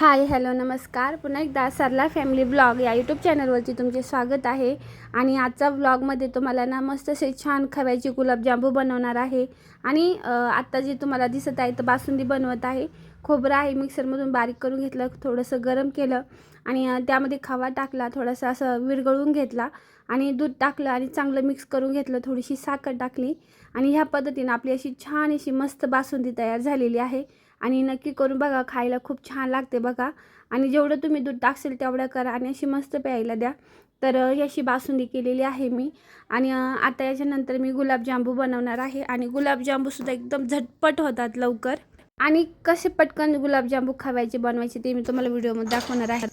Hi hello नमस्कार. पुन्हा एकदा सरला फॅमिली ब्लॉग या यूट्यूब चॅनलवरती तुमचे स्वागत आहे. आणि आजचा ब्लॉगमध्ये तुम्हाला ना मस्त असे छान खव्याचे गुलाबजांबू बनवणार आहे. आणि आत्ता जे तुम्हाला दिसत आहे तर बासुंदी बनवत आहे. खोबरं आहे मिक्सरमधून बारीक करून घेतलं थोडंसं गरम केलं. आणि त्यामध्ये खवा टाकला थोडासा असं विरघळून घेतला. आणि दूध टाकलं आणि चांगलं मिक्स करून घेतलं थोडीशी साखर टाकली. आणि ह्या पद्धतीनं आपली अशी छान अशी मस्त बासुंदी तयार झालेली आहे. आणि नक्की करून बघा खायला खूप छान लागते बघा. आणि जेवढं तुम्ही दूध टाकसेल तेवढं करा आणि अशी मस्त प्यायला द्या. तर ही अशी बासुंदी केलेली आहे मी. आणि आता याच्यानंतर मी गुलाबजांबू बनवणार आहे. आणि गुलाबजांबूसुद्धा एकदम झटपट होतात लवकर. आणि कसे पटकन गुलाबजांबू खावायचे बनवायचे ते मी तुम्हाला व्हिडिओमध्ये दाखवणार आहे.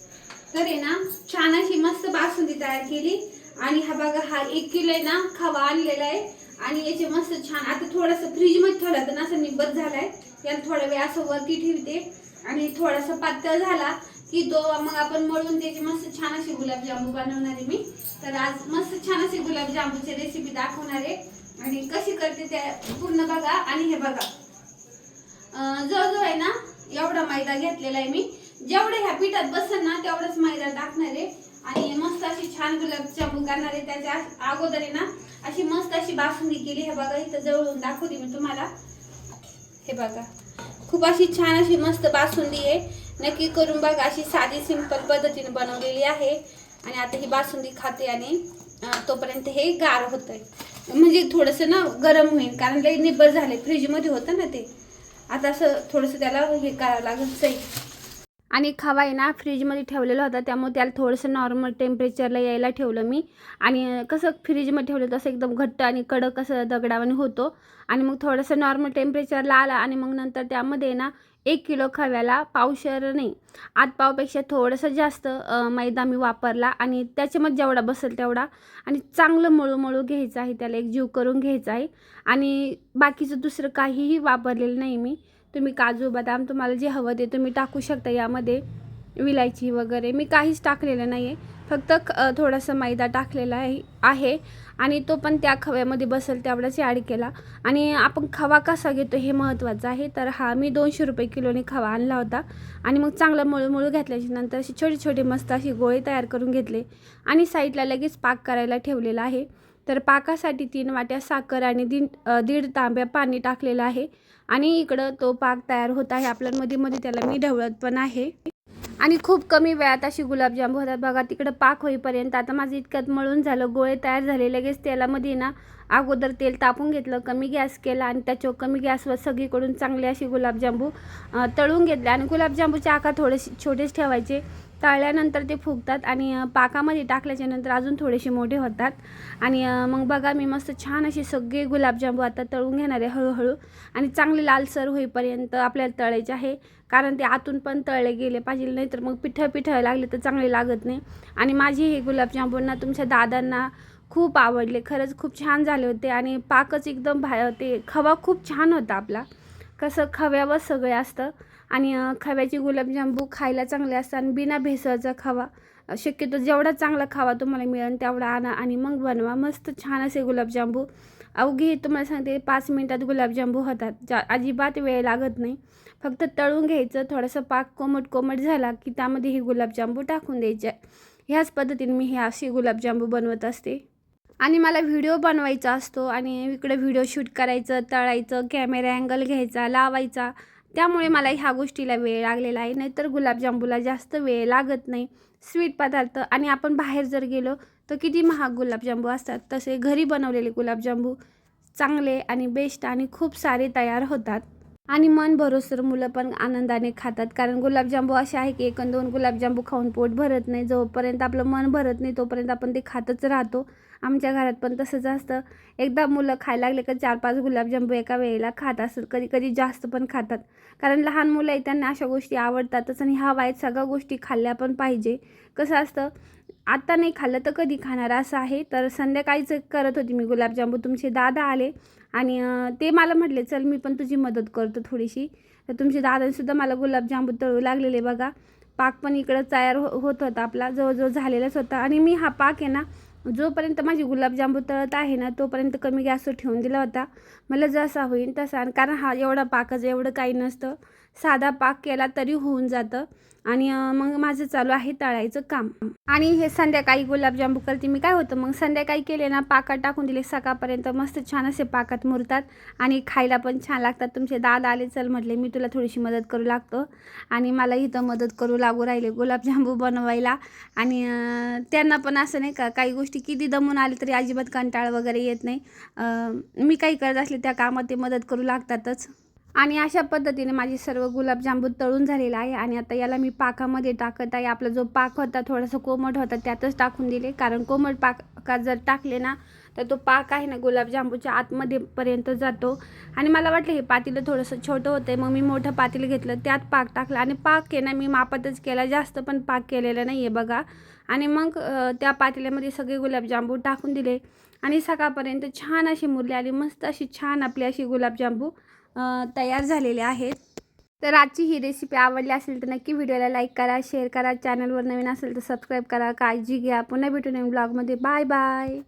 तर आहे ना छान अशी मस्त बासुंदी तयार केली. आणि हा बघा हा एक किलो आहे ना खावा आणलेला आहे. आणि याचे मस्त छान आता थोडंसं फ्रीजमध्ये ठेवला तर ना असं निब्बत आहे याला थोडा वेळ असं वरती ठेवते. आणि थोडासा पातळ झाला की तो मग आपण मळून त्याची मस्त छान अशी गुलाबजामू बनवणार आहे मी. तर आज मस्त छान अशी गुलाबजामूची रेसिपी दाखवणार आहे. आणि कशी करते ते पूर्ण बघा आणि हे बघा. जवळजवळ आहे ना एवढा मैदा घेतलेला आहे मी. जेवढे ह्या पिठात बसल ना तेवढाच मैदा टाकणार आहे. आणि मस्त अशी छान गुलाबजामुन करणार आहे. त्याच्या अगोदर आहे ना अशी मस्त अशी बासुंदी केली हे बघा इथं जवळून दाखवते मी तुम्हाला. हे बघा. खूप अशी छान अशी मस्त बासुंदी आहे. नक्की करून बघा अशी साधी सिंपल पद्धतीने बनवलेली आहे. आणि आता ही बासुंदी खाते आणि तोपर्यंत हे गार होत आहे म्हणजे थोडंसं ना गरम होईल कारण लई निब्बर झाले फ्रीजमध्ये होतं ना ते. आता असं थोडंसं त्याला हे करावं लागेल सही. आणि खवा आहे ना फ्रीजमध्ये ठेवलेला होता त्यामुळे त्याला थोडंसं नॉर्मल टेम्परेचरला यायला ठेवलं मी. आणि कसं फ्रीजमध्ये ठेवलं तसं एकदम घट्ट आणि कडक असं दगडावाने होतो. आणि मग थोडंसं नॉर्मल टेम्परेचरला आला आणि मग नंतर त्यामध्ये ना एक किलो खव्याला पावशर नाही. आत पावपेक्षा थोडंसं जास्त मैदा मी वापरला आणि त्याच्यामध्ये जेवढा बसेल तेवढा. आणि चांगलं मळू मळू घ्यायचं आहे त्याला एक जीव करून घ्यायचा आहे. आणि बाकीचं दुसरं काहीही वापरलेलं नाही मी. तुम्ही काजू बदाम तुम्हाला जे हवं ते तुम्ही टाकू शकता यामध्ये. विलायची वगैरे. मी काहीच टाकलेलं नाही आहे फक्त थोडासा मैदा टाकलेला आहे आहे. आणि तो पण त्या खव्यामध्ये बसेल तेवढाच ॲड केला. आणि आपण खवा कसा घेतो हे महत्त्वाचं आहे. तर हा मी दोनशे रुपये किलोने खवा आणला होता. आणि मग चांगलं मळूमळू घातल्याच्या नंतर असे छोटे छोटे मस्त असे गोळे तयार करून घेतले. आणि साईडला लगेच पाक करायला ठेवलेला आहे. तर पाकासाठी तीन वाट्या साखर आणि दीड दीड तांब्या पाणी टाकलेलं आहे. आणि इकडं तो पाक तयार होत आहे. आपल्या मध्ये मध्ये त्याला मी ढवळत पण आहे. आणि खूप कमी वेळात अशी गुलाबजाम होतात. बघा तिकडं पाक होईपर्यंत आता माझं इतक्यात मळून झालं गोळे तयार झाले लगेच तेलामध्ये ना अगोदर तेल तापून घेतलं कमी गॅस केला आणि त्याच्यावर कमी गॅसवर सगळीकडून चांगले अशी गुलाबजांबू तळून घेतले. आणि गुलाबजांबूचे आकार थोडेसे छोटेच ठेवायचे. तळल्यानंतर ते फुगतात आणि पाकामध्ये टाकल्याच्या नंतर अजून थोडेसे मोठे होतात. आणि मग बघा मी मस्त छान असे सगळे गुलाबजांबू आता तळून घेणार आहे हळूहळू. आणि चांगले लालसर होईपर्यंत आपल्याला तळायचे आहे. कारण ते आतून पण तळले गेले पाहिजे नाही तर मग पिठं पिठं लागले तर चांगले लागत नाही. आणि माझे हे गुलाबजामुंना तुमच्या दादांना खूप आवडले. खरंच खूप छान झाले होते आणि पाकच एकदम भा ते खवा खूप छान होता आपला. कसं खव्यावर सगळे असतं. आणि खव्याची खव्याचे गुलाबजांबू खायला चांगले असतात आणि बिना भेसळचा खावा. शक्यतो जेवढा चांगला खावा तुम्हाला मिळेल तेवढा आणा आणि मग बनवा. मस्त छान असे गुलाबजांबू. अवघे तुम्हाला सांगते पाच मिनटात गुलाबजांबू होतात. जा अजिबात वेळ लागत नाही. फक्त तळून घ्यायचं थोडंसं पाक कोमट कोमट झाला की त्यामध्ये हे गुलाबजांबू टाकून द्यायचे. ह्याच पद्धतीने मी हे असे गुलाबजांबू बनवत असते. आणि मला व्हिडिओ बनवायचा असतो आणि इकडे व्हिडिओ शूट करायचं तळायचं कॅमेरा अँगल घ्यायचा लावायचा. त्यामुळे मला ह्या गोष्टीला वेळ लागलेला आहे. नाहीतर गुलाबजांबूला जास्त वेळ लागत नाही. स्वीट पदार्थ. आणि आपण बाहेर जर गेलो तर किती महाग गुलाबजांबू असतात. तसे घरी बनवलेले गुलाबजांबू चांगले आणि बेस्ट आणि खूप सारे तयार होतात. आणि मन भरोसर मुलं पण आनंदाने खातात. कारण गुलाबजांबू असे आहे की एक दोन गुलाबजांबू खाऊन पोट भरत नाही. जोपर्यंत आपलं मन भरत नाही तोपर्यंत आपण ते खातच राहतो. आमच्या घरात पण तसंच असतं. एकदा मुलं खायला लागले का चार पाच गुलाबजांबू एका वेळेला खात असतात. कधी कधी जास्त पण खातात. कारण लहान मुलं आहे त्यांना अशा गोष्टी आवडतातच आणि ह्या वाईट सगळ्या गोष्टी खाल्ल्या पण पाहिजे. कसं असतं आत्ता नाही खाल्लं तर कधी खाणार? असं आहे. तर संध्याकाळीच करत होती मी गुलाबजांबू. तुमचे दादा आले आणि ते मला म्हटले चल मी पण तुझी मदत करतो थोडीशी. तर तुमचे दादांसुद्धा मला गुलाबजांबू तळू लागलेले बघा. पाक पण इकडं तयार हो होत होता आपला. जवळजवळ झालेलाच होता. आणि मी हा पाक आहे ना जोपर्यंत माझी गुलाबजांबू तळत आहे ना तोपर्यंत कमी गॅसवर ठेवून दिला होता. मला जसा होईल तसा. आणि कारण हा एवढा पाकच एवढं काही नसतं. साधा पाक केला तरी होऊन जातं. आणि मग माझं चालू आहे तळायचं काम. आणि हे संध्याकाळी गुलाबजामू करते. मी काय होतं मग संध्याकाळी केले ना पाकात टाकून दिले. सकाळपर्यंत मस्त छान असे पाकात मुरतात. आणि खायला पण छान लागतात. तुमचे दादा आले चल म्हटले मी तुला थोडीशी मदत करू लागतो. आणि मला इथं मदत करू लागू राहिले गुलाबजामू बनवायला. आणि त्यांना पण असं नाही का काही गोष्टी किती दमून आले तरी अजिबात कंटाळ वगैरे येत नाही. मी काही करत असले त्या कामात ते मदत करू लागतातच. आणि अशा पद्धतीने माझे सर्व गुलाबजांबू तळून झालेलं आहे. आणि आता याला मी पाकामध्ये टाकत आहे. आपला जो पाक होता थोडासा कोमट होता त्यातच टाकून दिले. कारण कोमट पाका जर टाकले ना तर तो पाक आहे ना गुलाबजांबूच्या आतमध्ये पर्यंत जातो. आणि मला वाटलं हे पातेलं थोडंसं छोटं होतं मग मी मोठं पातेलं घेतलं त्यात पाक टाकला. आणि पाक आहे ना मी मापातच केला. जास्त पण पाक केलेला नाही आहे बघा. आणि मग त्या पातेल्यामध्ये सगळे गुलाबजांबू टाकून दिले. आणि सकाळपर्यंत छान अशी मुरली आली मस्त अशी छान आपली अशी गुलाबजांबू तयार झालेले आहेत. तर आजची ही रेसिपी आवडली असेल तर नक्की व्हिडिओला लाईक करा शेअर करा. चॅनलवर नवीन असेल तर सबस्क्राईब करा. काळजी घ्या. पुन्हा भेटू नवीन ब्लॉगमध्ये बाय बाय